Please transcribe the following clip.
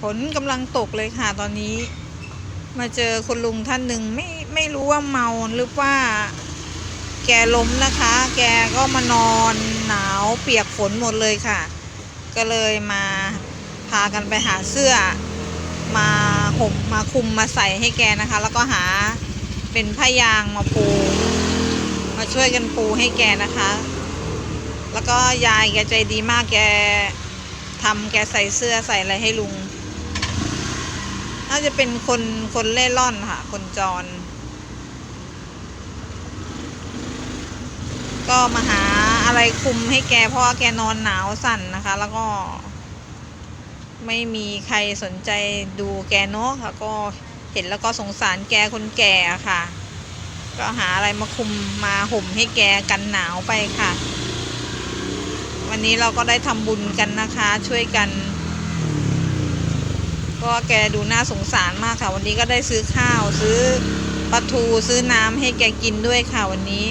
ฝนกำลังตกเลยค่ะตอนนี้ มาเจอคุณลุงท่านหนึ่งไม่ไม่รู้ว่าเมาหรือว่า แกล้มนะคะ แกก็มานอนหนาวเปียกฝนหมดเลยค่ะ ก็เลยมาพากันไปหาเสื้อ มาห่มมาคุมมาใส่ให้แกนะคะ แล้วก็หาเป็นผ้ายางมาปู มาช่วยกันปูให้แกนะคะ แล้วก็ยายแกใจดีมากแกทำแกใส่เสื้อใส่อะไรให้ลุง น่าจะเป็นคนคนเล่ร่อนค่ะ คนจร ก็มาหาอะไรคุมให้แกเพราะแกนอนหนาวสั่นนะคะ แล้วก็ ไม่มีใครสนใจดูแกเนาะค่ะ ก็เห็นแล้วก็สงสารแกคนแก่ค่ะ ก็หาอะไรมาคุมมาห่มให้แกกันหนาวไปค่ะ วันนี้เราก็ได้ทำบุญกันนะคะ ช่วยกัน ก็แกดูน่าสงสารมากค่ะ วันนี้ก็ได้ซื้อข้าวซื้อปลาทูซื้อน้ำให้แกกินด้วยค่ะวันนี้